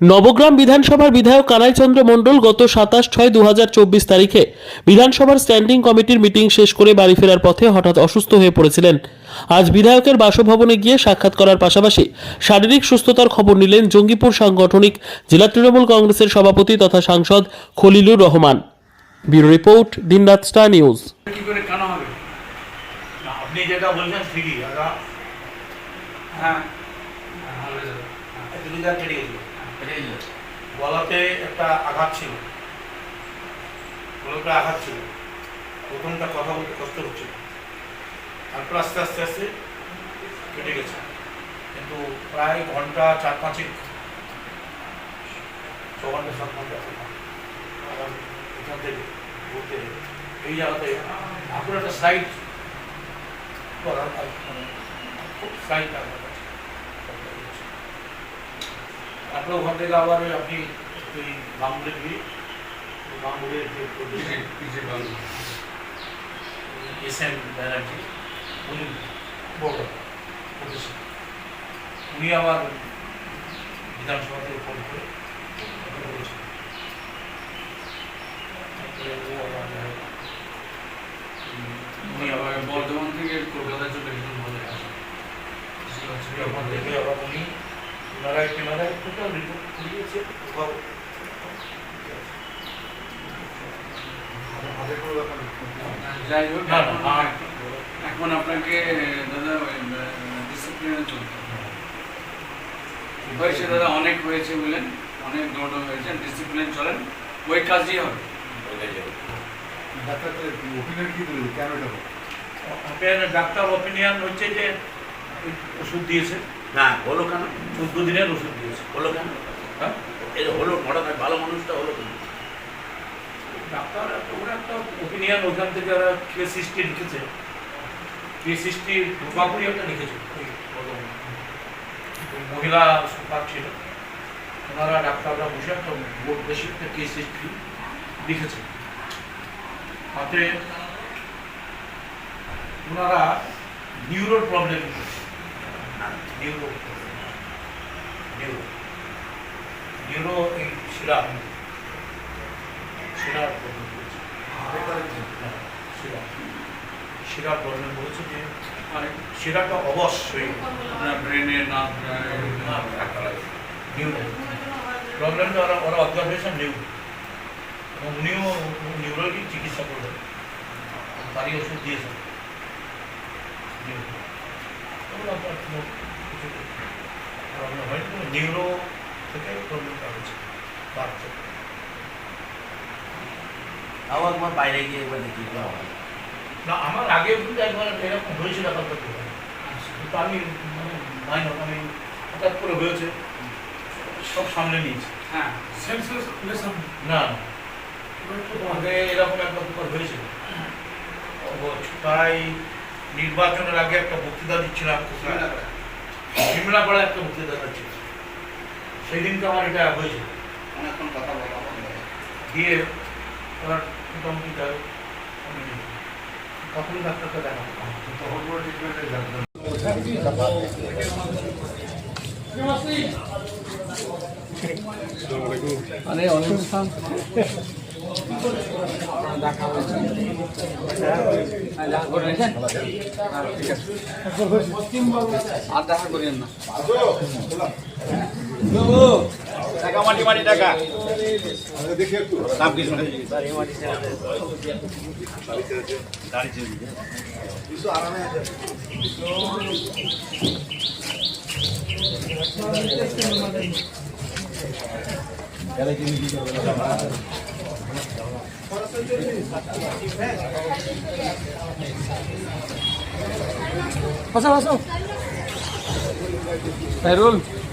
নবগ্রাম বিধানসভার বিধায়ক কানাইচন্দ্র মণ্ডল গত সাতাশ ছয় দু তারিখে বিধানসভার স্ট্যান্ডিং কমিটির মিটিং শেষ করে বাড়ি ফেরার পথে হঠাৎ অসুস্থ হয়ে পড়েছিলেন। আজ বিধায়কের বাসভবনে গিয়ে সাক্ষাৎ করার পাশাপাশি শারীরিক সুস্থতার খবর নিলেন জঙ্গিপুর সাংগঠনিক জেলা তৃণমূল কংগ্রেসের সভাপতি তথা সাংসদ Khalilur Rahman. Bureau report, Dinraat star news. একটু যা, গলাতে একটা আঘাত ছিল। গলাতে আঘাত ছিল। প্রথমটা কথা বলতে কষ্ট হচ্ছিল তারপর আস্তে আস্তে আস্তে কেটে গেছে। কিন্তু প্রায় ঘণ্টা চার পাঁচেক, ছ ঘণ্টা, সাত ঘণ্টা এখান থেকে ঘুরতে এই জায়গাতে আপনার একটা সাইড করার খুব সাইড আপনার কাছে তারপরে ওখান থেকে আবার ওই আপনি ওই বামুড়ে গিয়ে বামুড়ের যে এস এম ব্যানার্জি উনি বড় উনি আবার বিধানসভা থেকে ফোন করে উনি আবার বর্ধমান থেকে কলকাতায় চলে গেছেন বলে আবার উনি রিপোর্ট করিয়েছে কোথাও না, না, না। এখন আপনাকে দাদা ডিসিপ্লিনে চলতে হবে। হয়েছে দাদা অনেক হয়েছে বলেন অনেক দৌড় হয়েছে ডিসিপ্লিন চলেন ওই কাজই হবে। আপনার ডাক্তার অপিনিয়ন হচ্ছে যে ওষুধ দিয়েছে? না হলো কেন? চোদ্দ দিনের ওষুধ দিয়েছে। হলো কেন? হ্যাঁ? এর হলো হঠাৎ ভালো মানুষটা হলো কেন? ডাক্তার ওরা একটা ওপিনিয়ন ওখান থেকে ওরা লিখেছে। একটা লিখেছে। মহিলা ছিল। ওনারা ডাক্তাররা বসে একটা বোর্ড বেশি একটা লিখেছে। তাতে ওনারা নিউরোর প্রবলেম নিউরো নিউরো নিউরো এই শিরা শিরার শিরা শিরার প্রবলেম বলেছে যে মানে শিরাটা অবশ্যই ব্রেনে না নিউরো প্রবলেমটা ওরা ওরা অবজারভেশন নিউ এবং উনিও নিউরোলজি চিকিৎসা করবেন তারই ওষুধ দিয়েছেন প্রবলেম হয়নি কিন্তু নিউরো থেকে প্রবলেমটা হচ্ছে বাড়ছে আবার তোমার বাইরে গিয়ে একবার দেখি না আমার আগে কিন্তু একবার এরকম হয়েছিল ব্যাপারটা কিন্তু আমি মানে মাইনর আমি হঠাৎ করে হয়েছে। সব সামলে নিয়েছি। হ্যাঁ। না আগে এরকম একটা ব্যাপার হয়েছিল ও প্রায় নির্বাচনের আগে একটা বক্তৃতা দিচ্ছিলাম সিমলাপাড়া একটা বক্তৃতা দিচ্ছিল সেই দিনকে আমার এটা হয়েছিল অনেকক্ষণ কথা বলা দিয়ে মোটামুটি দেখাবো। আরে দেখা দেখা দেখা করিয়েন না টাকা মাটি মাটি টাকা নাম কিছু বসো বসো। রুল